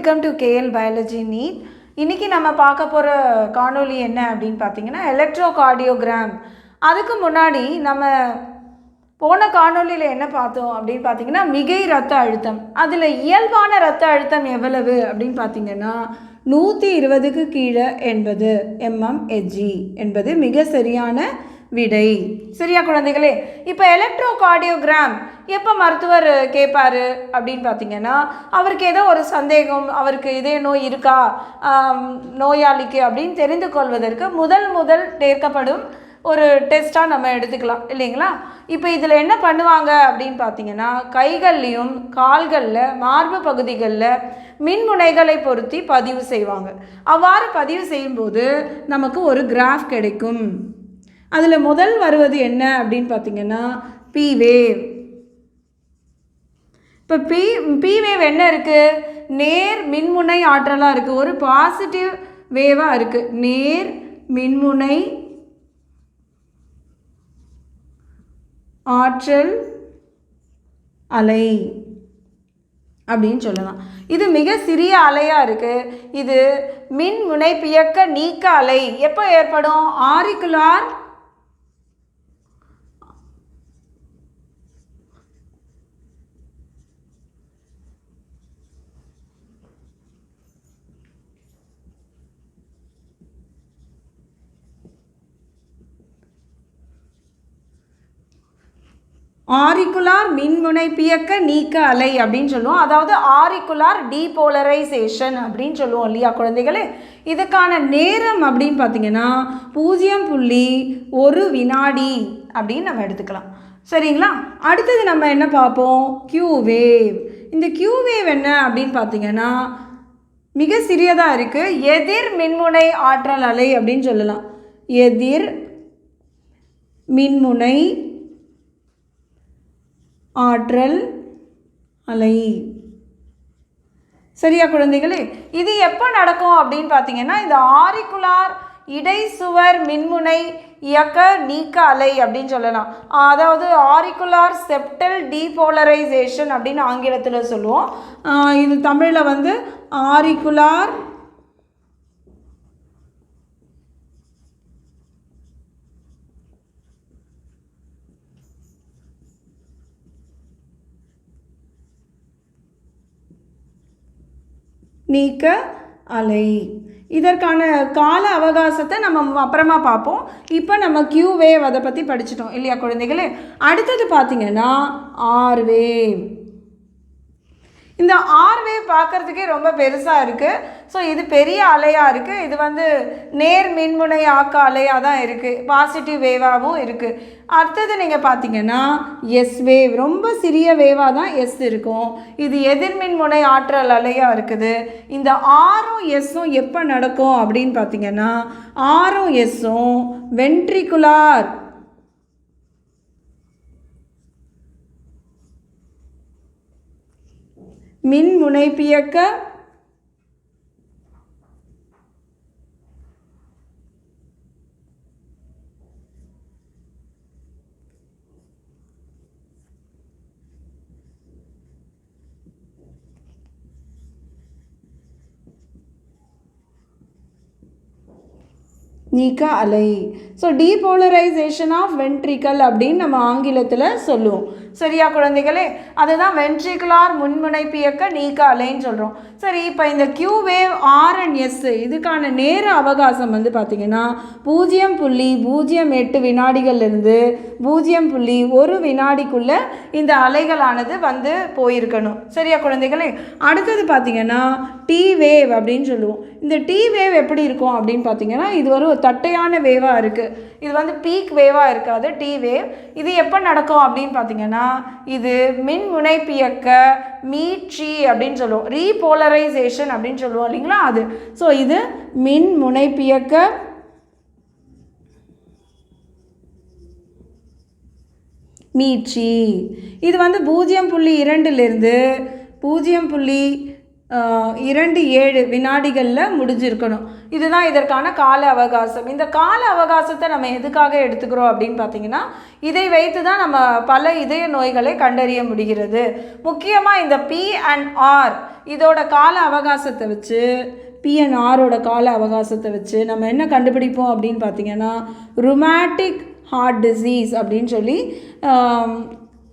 Welcome to KL biology NEET இன்றைக்கி நம்ம பார்க்க போகிற காணொளி என்ன அப்படின்னு பார்த்தீங்கன்னா எலக்ட்ரோ கார்டியோகிராம் அதுக்கு முன்னாடி நம்ம போன காணொளியில் என்ன பார்த்தோம் அப்படின்னு பார்த்தீங்கன்னா மிகை ரத்த அழுத்தம். அதில் இயல்பான ரத்த அழுத்தம் எவ்வளவு அப்படின்னு பார்த்தீங்கன்னா நூற்றி இருபதுக்கு கீழே எண்பது எம்எம் என்பது மிக சரியான விடை. சரியா குழந்தைகளே இப்போ எலக்ட்ரோ கார்டியோகிராம் எப்போ மருத்துவர் கேட்பாரு அப்படின்னு பார்த்தீங்கன்னா அவருக்கு ஏதோ ஒரு சந்தேகம் அவருக்கு இதே நோய் இருக்கா நோயாளிக்கு அப்படின்னு தெரிந்து கொள்வதற்கு முதல் முதல் கேட்கப்படும் ஒரு டெஸ்ட்டாக நம்ம எடுத்துக்கலாம் இல்லைங்களா? இப்போ இதில் என்ன பண்ணுவாங்க அப்படின்னு பார்த்தீங்கன்னா கைகள்லையும் கால்களில் மார்பு பகுதிகளில் மின்முனைகளை பொருத்தி பதிவு செய்வாங்க. அவ்வாறு பதிவு செய்யும்போது நமக்கு ஒரு கிராஃப் கிடைக்கும். அதில் முதல் வருவது என்ன அப்படின்னு பார்த்தீங்கன்னா பி வேவ் இப்போ பி பி வேவ் என்ன இருக்குது நேர் மின்முனை ஆற்றலாக இருக்குது ஒரு பாசிட்டிவ் வேவாக இருக்குது நேர் மின்முனை ஆற்றல் அலை அப்படின்னு சொல்லலாம். இது மிக சிறிய அலையாக இருக்குது இது மின் முனைப்பியக்க நீக்க அலை. எப்போ ஏற்படும்? ஆரிக்குலார் ஆரிக்குலார் மின்முனைப்பியக்க நீக்க அலை அப்படின்னு சொல்லுவோம். அதாவது ஆரிக்குலார் டீபோலரைசேஷன் அப்படின்னு சொல்லுவோம் இல்லையா குழந்தைகளே? இதுக்கான நேரம் அப்படின்னு பார்த்தீங்கன்னா பூஜ்ஜியம் புள்ளி ஒரு வினாடி அப்படின்னு நம்ம எடுத்துக்கலாம். சரிங்களா? அடுத்தது நம்ம என்ன பார்ப்போம்? கியூ வேவ் இந்த கியூ வேவ் என்ன அப்படின்னு பார்த்தீங்கன்னா மிக சிறியதாக இருக்குது எதிர் மின்முனை ஆற்றல் அலை அப்படின்னு சொல்லலாம். எதிர் மின்முனை ஆற்றல் அலை. சரியா குழந்தைகளே இது எப்போ நடக்கும் அப்படின்னு பார்த்தீங்கன்னா இந்த ஆரிக்குலார் இடைசுவர் மின்முனை இயக்க நீக்க அலை அப்படின்னு சொல்லலாம். அதாவது ஆரிக்குலார் செப்டல் டீபோலரைசேஷன் அப்படின்னு ஆங்கிலத்தில் சொல்லுவோம். இது தமிழில் வந்து ஆரிக்குலார் நீக்க அலை இதற்கான கால அவகாசத்தை நம்ம அப்புறமா பார்ப்போம் இப்போ நம்ம கியூ வேவ் அதை பற்றி படிச்சிட்டோம் இல்லையா குழந்தைகளே அடுத்தது பார்த்தீங்கன்னா ஆர் வேவ் இந்த ஆர்வே பார்க்குறதுக்கே பார்க்கறதுக்கே ரொம்ப பெருசாக இருக்குது ஸோ இது பெரிய அலையாக இருக்குது இது வந்து நேர் மின்முனை ஆக்க அலையாக தான் இருக்குது பாசிட்டிவ் வேவாகவும் இருக்குது அடுத்தது நீங்கள் பார்த்தீங்கன்னா எஸ் வேவ் ரொம்ப சிறிய வேவாக தான் எஸ் இருக்கும். இது எதிர்மின்முனை ஆற்றல் அலையாக இருக்குது. இந்த ஆரும் எஸ்ஸும் எப்போ நடக்கும் அப்படின்னு பார்த்தீங்கன்னா ஆரும் எஸ்ஸும் வென்ட்ரிகுலார் மின் முனைப்பியக்க நீக்க அலை ஸோ டீபோலரைசேஷன் ஆஃப் வென்ட்ரிக்கல் அப்படின்னு நம்ம ஆங்கிலத்தில் சொல்லுவோம். சரியா குழந்தைகளே? அதுதான் வென்ட்ரிகுலார் முன்முனைப்பியக்க நீக்க அலைன்னு சொல்கிறோம் சரி இப்போ இந்த Q wave R and S இதுக்கான நேர அவகாசம் வந்து பார்த்திங்கன்னா பூஜ்ஜியம் புள்ளி பூஜ்ஜியம் எட்டு வினாடிகள்லேருந்து பூஜ்ஜியம் புள்ளி ஒரு வினாடிக்குள்ளே இந்த அலைகளானது வந்து போயிருக்கணும். சரியா குழந்தைகளே? அடுத்தது பார்த்திங்கன்னா டி வேவ் அப்படின்னு சொல்லுவோம். இந்த டி வேவ் எப்படி இருக்கும் அப்படின்னு பார்த்தீங்கன்னா இது ஒரு தட்டையான வேவாக இருக்குது இது வந்து பீக் வேவாக இருக்காது டி வேவ் இது எப்போ நடக்கும் அப்படின்னு பார்த்தீங்கன்னா இது மின் முனைப்பியக்க மீட்சி அப்படின்னு சொல்லுவோம். ரீபோலரைசேஷன் அப்படின்னு சொல்லுவோம் இல்லைங்களா அது. ஸோ இது மின் முனைப்பியக்க மீட்சி. இது வந்து பூஜ்ஜியம் புள்ளி இரண்டுலேருந்து பூஜ்ஜியம் புள்ளி இரண்டு ஏழு வினாடிகளில் முடிஞ்சிருக்கணும். இதுதான் இதற்கான கால அவகாசம். இந்த கால அவகாசத்தை நம்ம எதுக்காக எடுத்துக்கிறோம் அப்படின்னு பார்த்தீங்கன்னா இதை வைத்து தான் நம்ம பல இதய நோய்களை கண்டறிய முடிகிறது. முக்கியமாக இந்த பி அண்ட் ஆர் இதோட கால அவகாசத்தை வச்சு பிஎன்ஆரோட கால அவகாசத்தை வச்சு நம்ம என்ன கண்டுபிடிப்போம் அப்படின்னு பார்த்தீங்கன்னா ருமேட்டிக் ஹார்ட் டிசீஸ் அப்படின்னு சொல்லி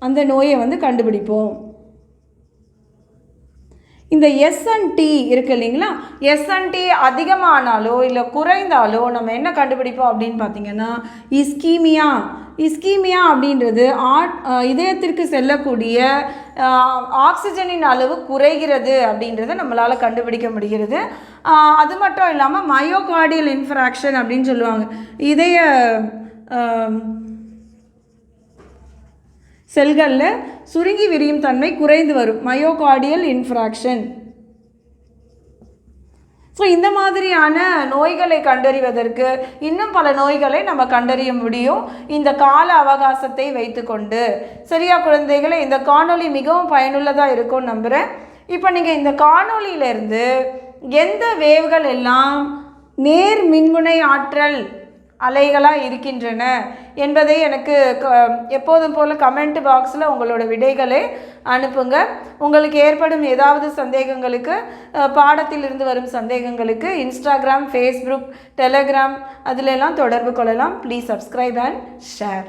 அந்த நோயை வந்து கண்டுபிடிப்போம். இந்த எஸ்என்டி இருக்கு இல்லைங்களா? எஸ்என்டி அதிகமானாலோ இல்லை குறைந்தாலோ நம்ம என்ன கண்டுபிடிப்போம் அப்படின்னு பார்த்தீங்கன்னா இஸ்கீமியா இஸ்கீமியா அப்படின்றது ஆட் இதயத்திற்கு செல்லக்கூடிய ஆக்சிஜனின் அளவு குறைகிறது அப்படின்றத நம்மளால் கண்டுபிடிக்க முடிகிறது. அது மட்டும் இல்லாமல் மயோகார்டியல் இன்ஃப்ராக்ஷன் அப்படின்னு சொல்லுவாங்க. இதய செல்களில் சுருங்கி விரியும் தன்மை குறைந்து வரும். மயோகார்டியல் இன்ஃப்ராக்ஷன் ஸோ இந்த மாதிரியான நோய்களை கண்டறிவதற்கு இன்னும் பல நோய்களை நம்ம கண்டறிய முடியும். இந்த கால அவகாசத்தை வைத்துக்கொண்டு. சரியா குழந்தைகளை? இந்த காணொளி மிகவும் பயனுள்ளதாக இருக்கும்னு நம்புகிறேன் இப்போ நீங்கள் இந்த காணொளியிலேருந்து எந்த வேவ்கள் எல்லாம் நேர் மின்முனை ஆற்றல் அலைகளாக இருக்கின்றன என்பதை எனக்கு க- எப்போதும் போல் கமெண்ட் பாக்ஸில் உங்களோட விடைகளை அனுப்புங்க. உங்களுக்கு ஏற்படும் ஏதாவது சந்தேகங்களுக்கு பாடத்திலிருந்து வரும் சந்தேகங்களுக்கு இன்ஸ்டாகிராம் ஃபேஸ்புக் டெலகிராம் அதிலெல்லாம் தொடர்பு கொள்ளலாம். Please subscribe and share